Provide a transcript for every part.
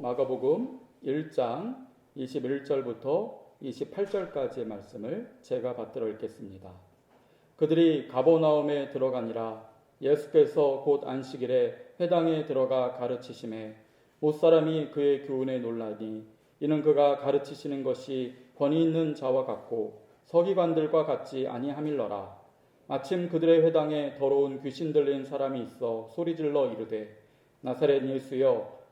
마가복음 1장 21절부터 28절까지의 말씀을 제가 받들어 읽겠습니다. 그들이 가보나움에 들어가니라 예수께서 곧 안식일에 회당에 들어가 가르치심에 못 사람이 그의 교훈에 놀라니 이는 그가 가르치시는 것이 권위 있는 자와 같고 서기관들과 같지 아니함일러라 마침 그들의 회당에 더러운 귀신 들린 사람이 있어 소리질러 이르되 나사렛 예수여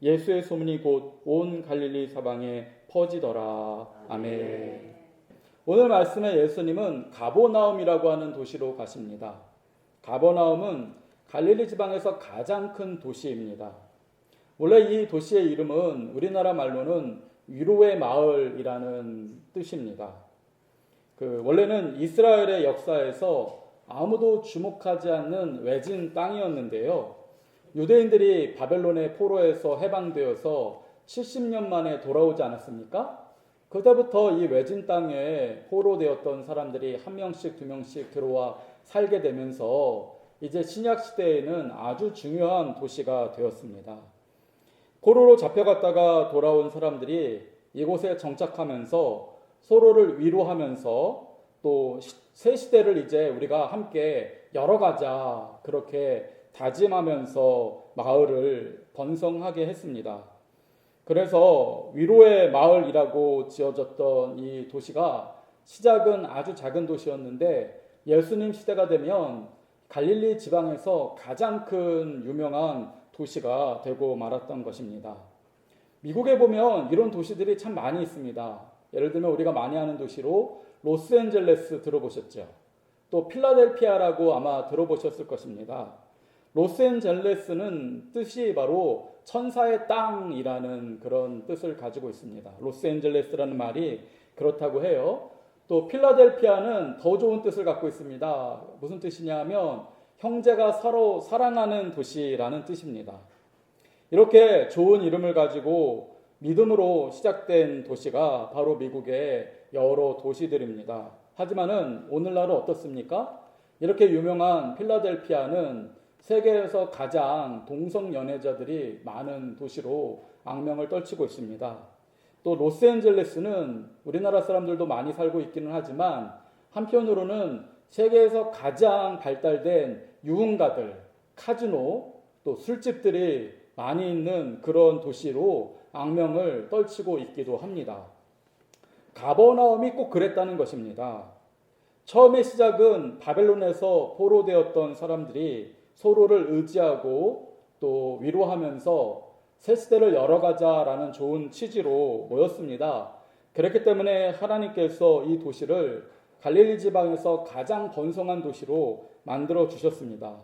예수의 소문이 곧 온 갈릴리 사방에 퍼지더라. 아멘. 오늘 말씀에 예수님은 가보나움이라고 하는 도시로 가십니다. 가보나움은 갈릴리 지방에서 가장 큰 도시입니다. 원래 이 도시의 이름은 우리나라 말로는 위로의 마을이라는 뜻입니다. 그 원래는 이스라엘의 역사에서 아무도 주목하지 않는 외진 땅이었는데요. 유대인들이 바벨론의 포로에서 해방되어서 70년 만에 돌아오지 않았습니까? 그때부터 이 외진 땅에 포로되었던 사람들이 한 명씩 두 명씩 들어와 살게 되면서 이제 신약 시대에는 아주 중요한 도시가 되었습니다. 포로로 잡혀갔다가 돌아온 사람들이 이곳에 정착하면서 서로를 위로하면서 또 새 시대를 이제 우리가 함께 열어가자 그렇게 다짐하면서 마을을 번성하게 했습니다. 그래서 위로의 마을이라고 지어졌던 이 도시가 시작은 아주 작은 도시였는데 예수님 시대가 되면 갈릴리 지방에서 가장 큰 유명한 도시가 되고 말았던 것입니다. 미국에 보면 이런 도시들이 참 많이 있습니다. 예를 들면 우리가 많이 아는 도시로 로스앤젤레스 들어보셨죠? 또 필라델피아라고 아마 들어보셨을 것입니다. 로스앤젤레스는 뜻이 바로 천사의 땅이라는 그런 뜻을 가지고 있습니다. 로스앤젤레스라는 말이 그렇다고 해요. 또 필라델피아는 더 좋은 뜻을 갖고 있습니다. 무슨 뜻이냐면 형제가 서로 사랑하는 도시라는 뜻입니다. 이렇게 좋은 이름을 가지고 믿음으로 시작된 도시가 바로 미국의 여러 도시들입니다. 하지만은 오늘날은 어떻습니까? 이렇게 유명한 필라델피아는 세계에서 가장 동성 연애자들이 많은 도시로 악명을 떨치고 있습니다. 또 로스앤젤레스는 우리나라 사람들도 많이 살고 있기는 하지만 한편으로는 세계에서 가장 발달된 유흥가들, 카지노, 또 술집들이 많이 있는 그런 도시로 악명을 떨치고 있기도 합니다. 가버나움이 꼭 그랬다는 것입니다. 처음의 시작은 바벨론에서 포로되었던 사람들이 서로를 의지하고 또 위로하면서 새 시대를 열어가자라는 좋은 취지로 모였습니다. 그렇기 때문에 하나님께서 이 도시를 갈릴리 지방에서 가장 번성한 도시로 만들어 주셨습니다.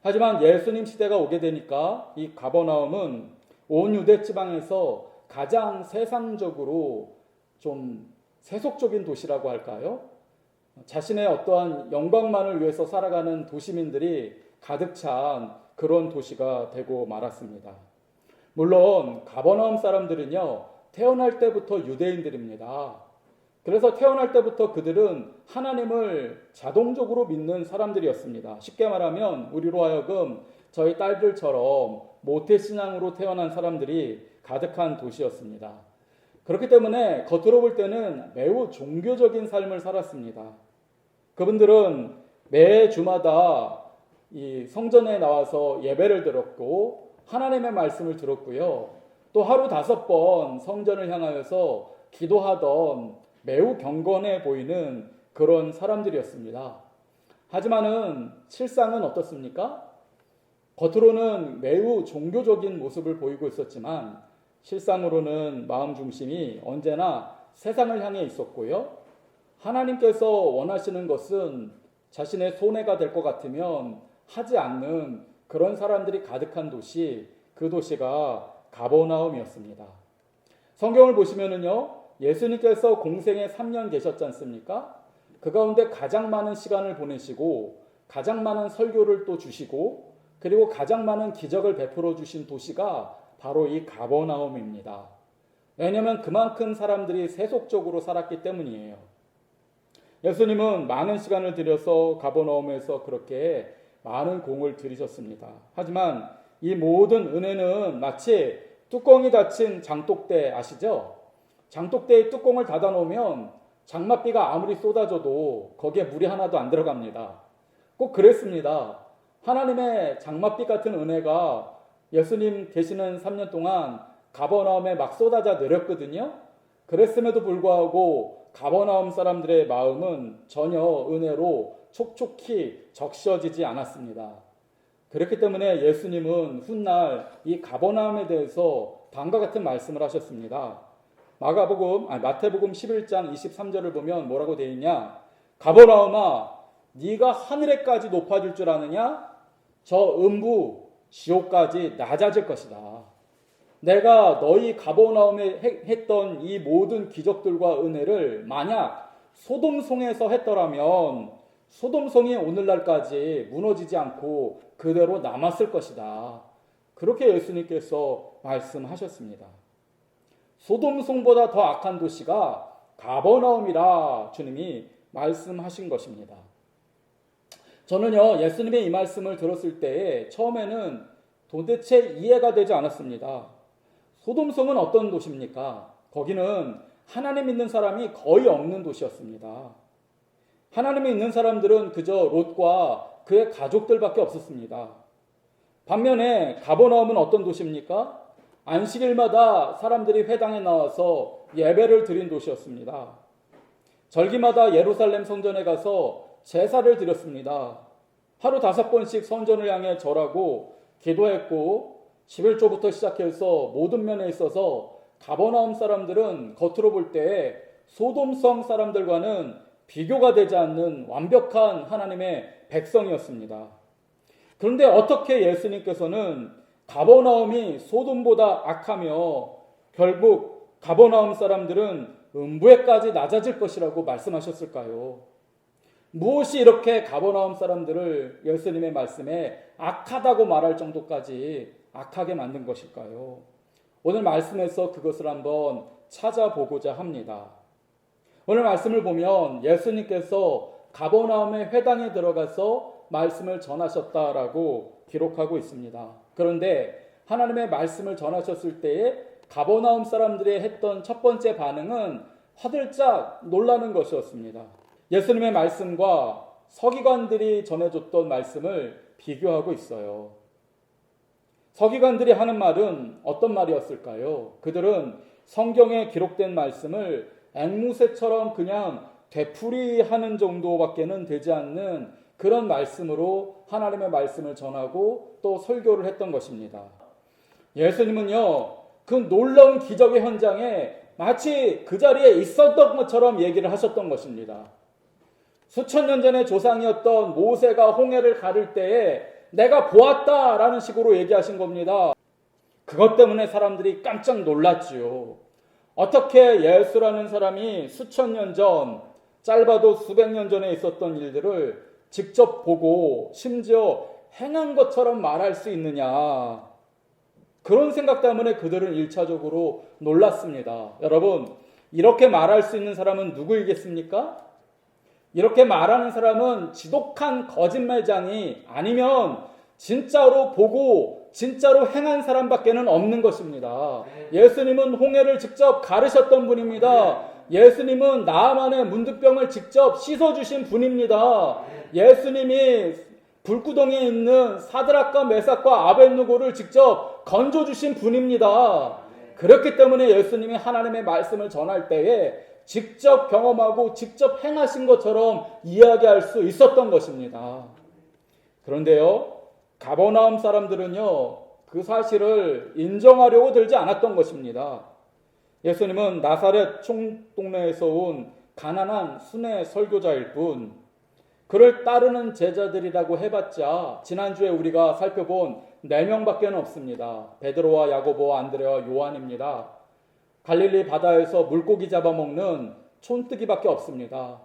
하지만 예수님 시대가 오게 되니까 이 가버나움은 온 유대 지방에서 가장 세상적으로 좀 세속적인 도시라고 할까요? 자신의 어떠한 영광만을 위해서 살아가는 도시민들이 가득 찬 그런 도시가 되고 말았습니다. 물론 가버나움 사람들은요 태어날 때부터 유대인들입니다. 그래서 태어날 때부터 그들은 하나님을 자동적으로 믿는 사람들이었습니다. 쉽게 말하면 우리로 하여금 저희 딸들처럼 모태 신앙으로 태어난 사람들이 가득한 도시였습니다. 그렇기 때문에 겉으로 볼 때는 매우 종교적인 삶을 살았습니다. 그분들은 매 주마다 이 성전에 나와서 예배를 들었고 하나님의 말씀을 들었고요. 또 하루 다섯 번 성전을 향하여서 기도하던 매우 경건해 보이는 그런 사람들이었습니다. 하지만은 실상은 어떻습니까? 겉으로는 매우 종교적인 모습을 보이고 있었지만 실상으로는 마음 중심이 언제나 세상을 향해 있었고요. 하나님께서 원하시는 것은 자신의 손해가 될 것 같으면 하지 않는 그런 사람들이 가득한 도시, 그 도시가 가버나움이었습니다. 성경을 보시면은요, 예수님께서 공생에 3년 계셨지 않습니까? 그 가운데 가장 많은 시간을 보내시고, 가장 많은 설교를 또 주시고, 그리고 가장 많은 기적을 베풀어 주신 도시가 바로 이 가버나움입니다. 왜냐하면 그만큼 사람들이 세속적으로 살았기 때문이에요. 예수님은 많은 시간을 들여서 가버나움에서 그렇게 많은 공을 들이셨습니다. 하지만 이 모든 은혜는 마치 뚜껑이 닫힌 장독대 아시죠? 장독대의 뚜껑을 닫아 놓으면 장맛비가 아무리 쏟아져도 거기에 물이 하나도 안 들어갑니다. 꼭 그랬습니다. 하나님의 장맛비 같은 은혜가 예수님 계시는 3년 동안 가버나움에 막 쏟아져 내렸거든요. 그랬음에도 불구하고 가버나움 사람들의 마음은 전혀 은혜로 촉촉히 적셔지지 않았습니다. 그렇기 때문에 예수님은 훗날 이 가버나움에 대해서 다음과 같은 말씀을 하셨습니다. 마가복음, 아니 마태복음 11장 23절을 보면 뭐라고 되어 있냐? 가버나움아, 네가 하늘에까지 높아질 줄 아느냐? 저 음부 지옥까지 낮아질 것이다. 내가 너희 가버나움에 했던 이 모든 기적들과 은혜를 만약 소돔성에서 했더라면 소돔성이 오늘날까지 무너지지 않고 그대로 남았을 것이다. 그렇게 예수님께서 말씀하셨습니다. 소돔성보다 더 악한 도시가 가버나움이라 주님이 말씀하신 것입니다. 저는요, 예수님의 이 말씀을 들었을 때에 처음에는 도대체 이해가 되지 않았습니다. 소돔성은 어떤 도시입니까? 거기는 하나님 믿는 사람이 거의 없는 도시였습니다. 하나님이 있는 사람들은 그저 롯과 그의 가족들밖에 없었습니다. 반면에 가버나움은 어떤 도시입니까? 안식일마다 사람들이 회당에 나와서 예배를 드린 도시였습니다. 절기마다 예루살렘 성전에 가서 제사를 드렸습니다. 하루 다섯 번씩 성전을 향해 절하고 기도했고 11조부터 시작해서 모든 면에 있어서 가버나움 사람들은 겉으로 볼 때 소돔성 사람들과는 비교가 되지 않는 완벽한 하나님의 백성이었습니다. 그런데 어떻게 예수님께서는 가버나움이 소돔보다 악하며 결국 가버나움 사람들은 음부에까지 낮아질 것이라고 말씀하셨을까요? 무엇이 이렇게 가버나움 사람들을 예수님의 말씀에 악하다고 말할 정도까지 악하게 만든 것일까요? 오늘 말씀에서 그것을 한번 찾아보고자 합니다. 오늘 말씀을 보면 예수님께서 가버나움의 회당에 들어가서 말씀을 전하셨다라고 기록하고 있습니다. 그런데 하나님의 말씀을 전하셨을 때에 가버나움 사람들이 했던 첫 번째 반응은 화들짝 놀라는 것이었습니다. 예수님의 말씀과 서기관들이 전해줬던 말씀을 비교하고 있어요. 서기관들이 하는 말은 어떤 말이었을까요? 그들은 성경에 기록된 말씀을 앵무새처럼 그냥 되풀이하는 정도밖에는 되지 않는 그런 말씀으로 하나님의 말씀을 전하고 또 설교를 했던 것입니다. 예수님은요, 그 놀라운 기적의 현장에 마치 그 자리에 있었던 것처럼 얘기를 하셨던 것입니다. 수천 년 전에 조상이었던 모세가 홍해를 가를 때에 내가 보았다 라는 식으로 얘기하신 겁니다. 그것 때문에 사람들이 깜짝 놀랐지요. 어떻게 예수라는 사람이 수천 년 전, 짧아도 수백 년 전에 있었던 일들을 직접 보고 심지어 행한 것처럼 말할 수 있느냐. 그런 생각 때문에 그들은 1차적으로 놀랐습니다. 여러분, 이렇게 말할 수 있는 사람은 누구이겠습니까? 이렇게 말하는 사람은 지독한 거짓말장이 아니면 진짜로 보고 진짜로 행한 사람밖에는 없는 것입니다. 예수님은 홍해를 직접 가르셨던 분입니다. 예수님은 나만의 문득병을 직접 씻어주신 분입니다. 예수님이 불구덩이에 있는 사드락과 메삭과 아벤누고를 직접 건져주신 분입니다. 그렇기 때문에 예수님이 하나님의 말씀을 전할 때에 직접 경험하고 직접 행하신 것처럼 이야기할 수 있었던 것입니다. 그런데요, 가버나움 사람들은요, 그 사실을 인정하려고 들지 않았던 것입니다. 예수님은 나사렛 총동네에서 온 가난한 순회 설교자일 뿐, 그를 따르는 제자들이라고 해봤자 지난주에 우리가 살펴본 네 명밖에 없습니다. 베드로와 야고보와 안드레와 요한입니다. 갈릴리 바다에서 물고기 잡아먹는 촌뜨기밖에 없습니다.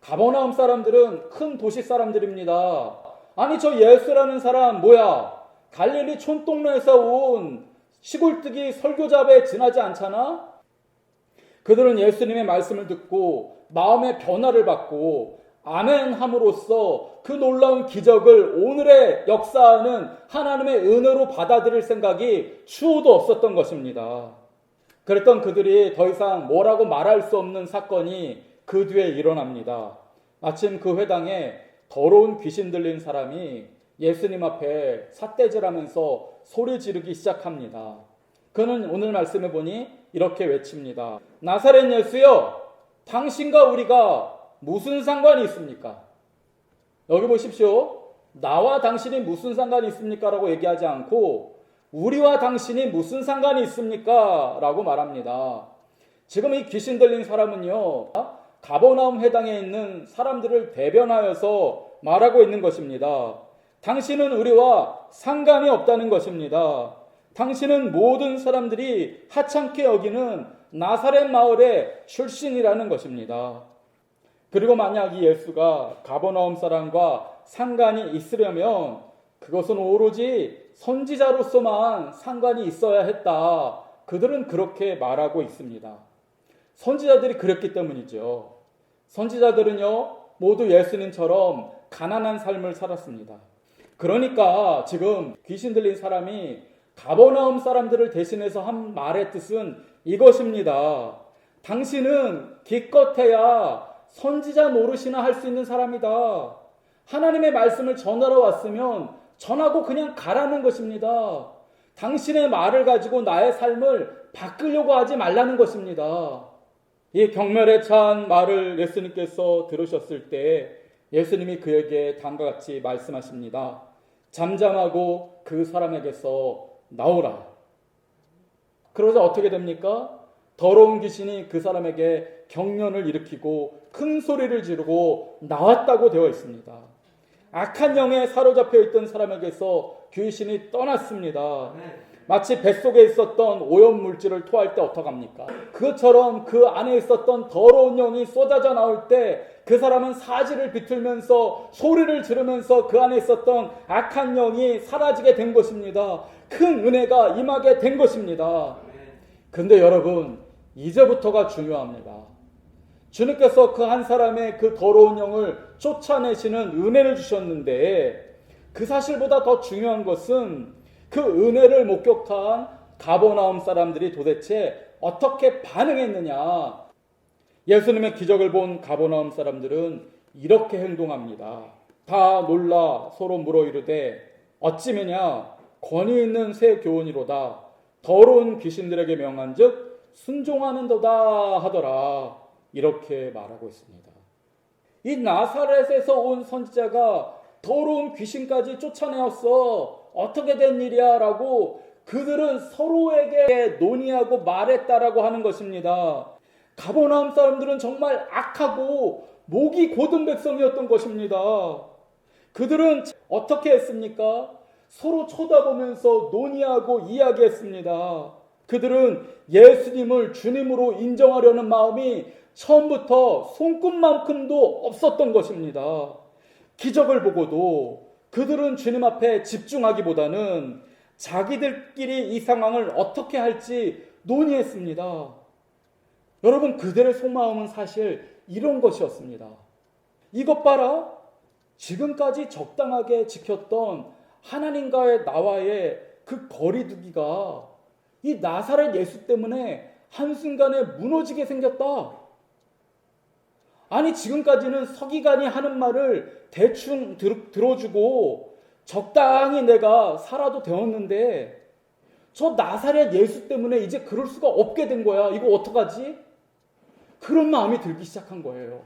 가버나움 사람들은 큰 도시 사람들입니다. 아니 저 예수라는 사람 뭐야? 갈릴리 촌동네에서 온 시골뜨기 설교자에 지나지 않잖아? 그들은 예수님의 말씀을 듣고 마음의 변화를 받고 아멘 함으로써 그 놀라운 기적을 오늘의 역사하는 하나님의 은혜로 받아들일 생각이 추호도 없었던 것입니다. 그랬던 그들이 더 이상 뭐라고 말할 수 없는 사건이 그 뒤에 일어납니다. 마침 그 회당에 더러운 귀신 들린 사람이 예수님 앞에 삿대질하면서 소리 지르기 시작합니다. 그는 오늘 말씀해 보니 이렇게 외칩니다. 나사렛 예수여, 당신과 우리가 무슨 상관이 있습니까? 여기 보십시오. 나와 당신이 무슨 상관이 있습니까? 라고 얘기하지 않고 우리와 당신이 무슨 상관이 있습니까? 라고 말합니다. 지금 이 귀신 들린 사람은요, 가버나움 회당에 있는 사람들을 대변하여서 말하고 있는 것입니다. 당신은 우리와 상관이 없다는 것입니다. 당신은 모든 사람들이 하찮게 여기는 나사렛 마을의 출신이라는 것입니다. 그리고 만약 이 예수가 가버나움 사람과 상관이 있으려면 그것은 오로지 선지자로서만 상관이 있어야 했다. 그들은 그렇게 말하고 있습니다. 선지자들이 그랬기 때문이죠. 선지자들은요, 모두 예수님처럼 가난한 삶을 살았습니다. 그러니까 지금 귀신 들린 사람이 가버나움 사람들을 대신해서 한 말의 뜻은 이것입니다. 당신은 기껏해야 선지자 노릇이나 할 수 있는 사람이다. 하나님의 말씀을 전하러 왔으면 전하고 그냥 가라는 것입니다. 당신의 말을 가지고 나의 삶을 바꾸려고 하지 말라는 것입니다. 이 경멸에 찬 말을 예수님께서 들으셨을 때 예수님이 그에게 다음과 같이 말씀하십니다. 잠잠하고 그 사람에게서 나오라. 그러자 어떻게 됩니까? 더러운 귀신이 그 사람에게 경련을 일으키고 큰 소리를 지르고 나왔다고 되어 있습니다. 악한 영에 사로잡혀 있던 사람에게서 귀신이 떠났습니다. 마치 뱃속에 있었던 오염 물질을 토할 때 어떡합니까? 그것처럼 그 안에 있었던 더러운 영이 쏟아져 나올 때 그 사람은 사지를 비틀면서 소리를 지르면서 그 안에 있었던 악한 영이 사라지게 된 것입니다. 큰 은혜가 임하게 된 것입니다. 근데 여러분, 이제부터가 중요합니다. 주님께서 그 한 사람의 그 더러운 영을 쫓아내시는 은혜를 주셨는데 그 사실보다 더 중요한 것은 그 은혜를 목격한 가버나움 사람들이 도대체 어떻게 반응했느냐. 예수님의 기적을 본 가버나움 사람들은 이렇게 행동합니다. 다 놀라 서로 물어 이르되 어찌매냐 권위 있는 새 교훈이로다 더러운 귀신들에게 명한즉 순종하는도다 하더라 이렇게 말하고 있습니다. 이 나사렛에서 온 선지자가 더러운 귀신까지 쫓아내었어 어떻게 된 일이야 라고 그들은 서로에게 논의하고 말했다라고 하는 것입니다. 가버나움 사람들은 정말 악하고 목이 고든 백성이었던 것입니다. 그들은 어떻게 했습니까? 서로 쳐다보면서 논의하고 이야기했습니다. 그들은 예수님을 주님으로 인정하려는 마음이 처음부터 손끝만큼도 없었던 것입니다. 기적을 보고도 그들은 주님 앞에 집중하기보다는 자기들끼리 이 상황을 어떻게 할지 논의했습니다. 여러분, 그들의 속마음은 사실 이런 것이었습니다. 이것 봐라. 지금까지 적당하게 지켰던 하나님과의 나와의 그 거리두기가 이 나사렛 예수 때문에 한순간에 무너지게 생겼다. 아니, 지금까지는 서기관이 하는 말을 대충 들, 들어주고 적당히 내가 살아도 되었는데 저 나사렛 예수 때문에 이제 그럴 수가 없게 된 거야. 이거 어떡하지? 그런 마음이 들기 시작한 거예요.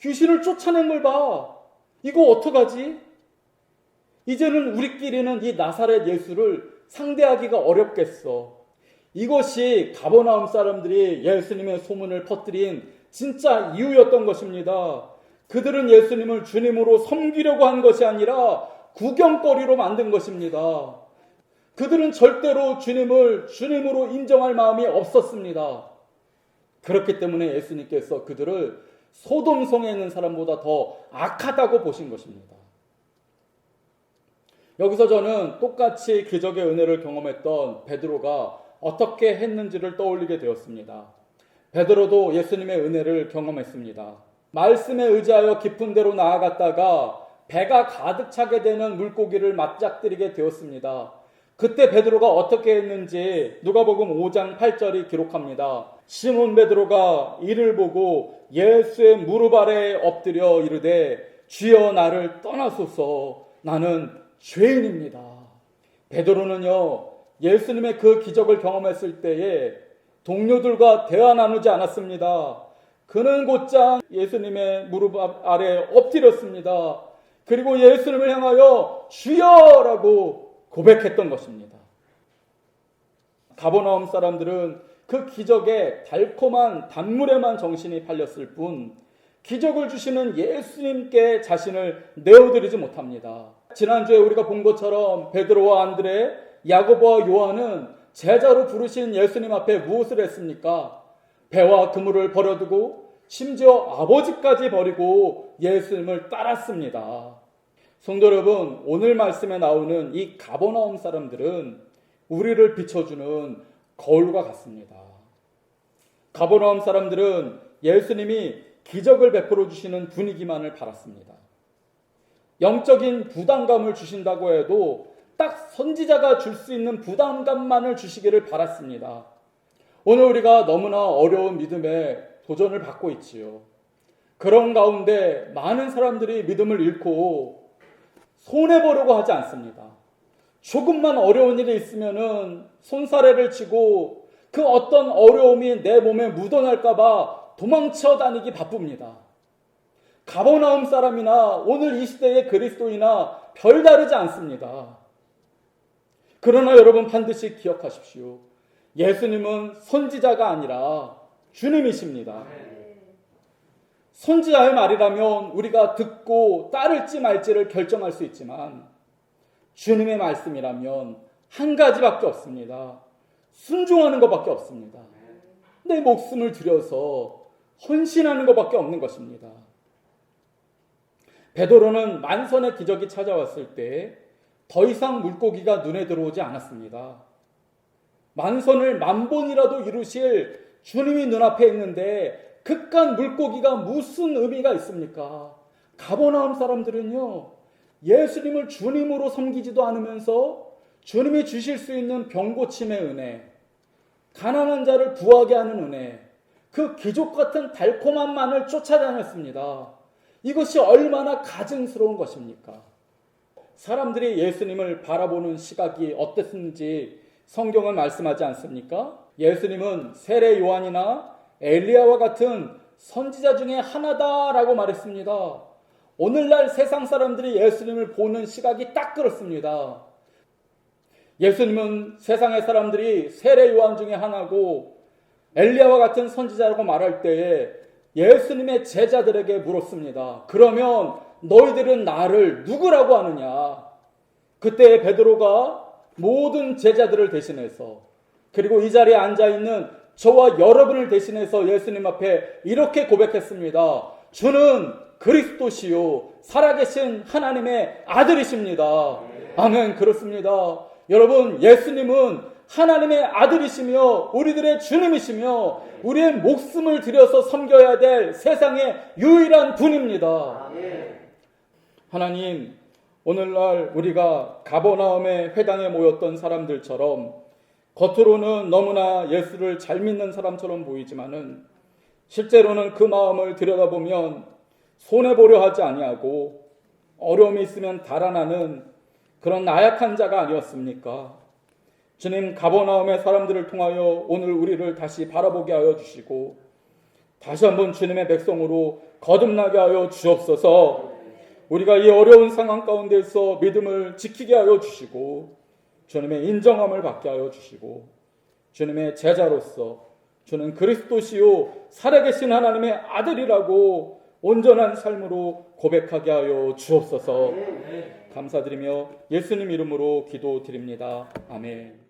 귀신을 쫓아낸 걸 봐. 이거 어떡하지? 이제는 우리끼리는 이 나사렛 예수를 상대하기가 어렵겠어. 이것이 가버나움 사람들이 예수님의 소문을 퍼뜨린 진짜 이유였던 것입니다. 그들은 예수님을 주님으로 섬기려고 한 것이 아니라 구경거리로 만든 것입니다. 그들은 절대로 주님을 주님으로 인정할 마음이 없었습니다. 그렇기 때문에 예수님께서 그들을 소돔성에 있는 사람보다 더 악하다고 보신 것입니다. 여기서 저는 똑같이 기적의 은혜를 경험했던 베드로가 어떻게 했는지를 떠올리게 되었습니다. 베드로도 예수님의 은혜를 경험했습니다. 말씀에 의지하여 깊은 데로 나아갔다가 배가 가득 차게 되는 물고기를 맞닥뜨리게 되었습니다. 그때 베드로가 어떻게 했는지 누가복음 5장 8절이 기록합니다. 시몬 베드로가 이를 보고 예수의 무릎 아래 엎드려 이르되 주여 나를 떠나소서 나는 죄인입니다. 베드로는요 예수님의 그 기적을 경험했을 때에 동료들과 대화 나누지 않았습니다. 그는 곧장 예수님의 무릎 아래 엎드렸습니다. 그리고 예수님을 향하여 주여라고 고백했던 것입니다. 가보나움 사람들은 그 기적에 달콤한 단물에만 정신이 팔렸을 뿐 기적을 주시는 예수님께 자신을 내어드리지 못합니다. 지난주에 우리가 본 것처럼 베드로와 안드레, 야고보와 요한은 제자로 부르신 예수님 앞에 무엇을 했습니까? 배와 그물을 버려두고 심지어 아버지까지 버리고 예수님을 따랐습니다. 성도 여러분, 오늘 말씀에 나오는 이 가버나움 사람들은 우리를 비춰주는 거울과 같습니다. 가버나움 사람들은 예수님이 기적을 베풀어 주시는 분위기만을 바랐습니다. 영적인 부담감을 주신다고 해도 딱 선지자가 줄 수 있는 부담감만을 주시기를 바랐습니다. 오늘 우리가 너무나 어려운 믿음에 도전을 받고 있지요. 그런 가운데 많은 사람들이 믿음을 잃고 손해보려고 하지 않습니다. 조금만 어려운 일이 있으면은 손사래를 치고 그 어떤 어려움이 내 몸에 묻어날까봐 도망쳐 다니기 바쁩니다. 가버나움 사람이나 오늘 이 시대의 그리스도이나 별다르지 않습니다. 그러나 여러분 반드시 기억하십시오. 예수님은 선지자가 아니라 주님이십니다. 선지자의 말이라면 우리가 듣고 따를지 말지를 결정할 수 있지만 주님의 말씀이라면 한 가지밖에 없습니다. 순종하는 것밖에 없습니다. 내 목숨을 들여서 헌신하는 것밖에 없는 것입니다. 베드로는 만선의 기적이 찾아왔을 때 더 이상 물고기가 눈에 들어오지 않았습니다. 만선을 만번이라도 이루실 주님이 눈앞에 있는데 극간 물고기가 무슨 의미가 있습니까? 가버나움 사람들은요, 예수님을 주님으로 섬기지도 않으면서 주님이 주실 수 있는 병고침의 은혜, 가난한 자를 부하게 하는 은혜, 그 기적 같은 달콤함만을 쫓아다녔습니다. 이것이 얼마나 가증스러운 것입니까? 사람들이 예수님을 바라보는 시각이 어땠는지 성경은 말씀하지 않습니까? 예수님은 세례 요한이나 엘리야와 같은 선지자 중에 하나다라고 말했습니다. 오늘날 세상 사람들이 예수님을 보는 시각이 딱 그렇습니다. 예수님은 세상의 사람들이 세례 요한 중에 하나고 엘리야와 같은 선지자라고 말할 때에 예수님의 제자들에게 물었습니다. 그러면 너희들은 나를 누구라고 하느냐? 그때 베드로가 모든 제자들을 대신해서 그리고 이 자리에 앉아 있는 저와 여러분을 대신해서 예수님 앞에 이렇게 고백했습니다. 주는 그리스도시요 살아계신 하나님의 아들이십니다. 아멘 그렇습니다. 여러분 예수님은 하나님의 아들이시며 우리들의 주님이시며 우리의 목숨을 들여서 섬겨야 될 세상의 유일한 분입니다. 하나님 오늘날 우리가 가버나움의 회당에 모였던 사람들처럼 겉으로는 너무나 예수를 잘 믿는 사람처럼 보이지만은 실제로는 그 마음을 들여다보면 손해 보려 하지 아니하고 어려움이 있으면 달아나는 그런 나약한 자가 아니었습니까? 주님 가버나움의 사람들을 통하여 오늘 우리를 다시 바라보게 하여 주시고 다시 한번 주님의 백성으로 거듭나게 하여 주옵소서. 우리가 이 어려운 상황 가운데서 믿음을 지키게 하여 주시고 주님의 인정함을 받게 하여 주시고 주님의 제자로서 주는 그리스도시요 살아계신 하나님의 아들이라고 온전한 삶으로 고백하게 하여 주옵소서. 감사드리며 예수님 이름으로 기도드립니다. 아멘.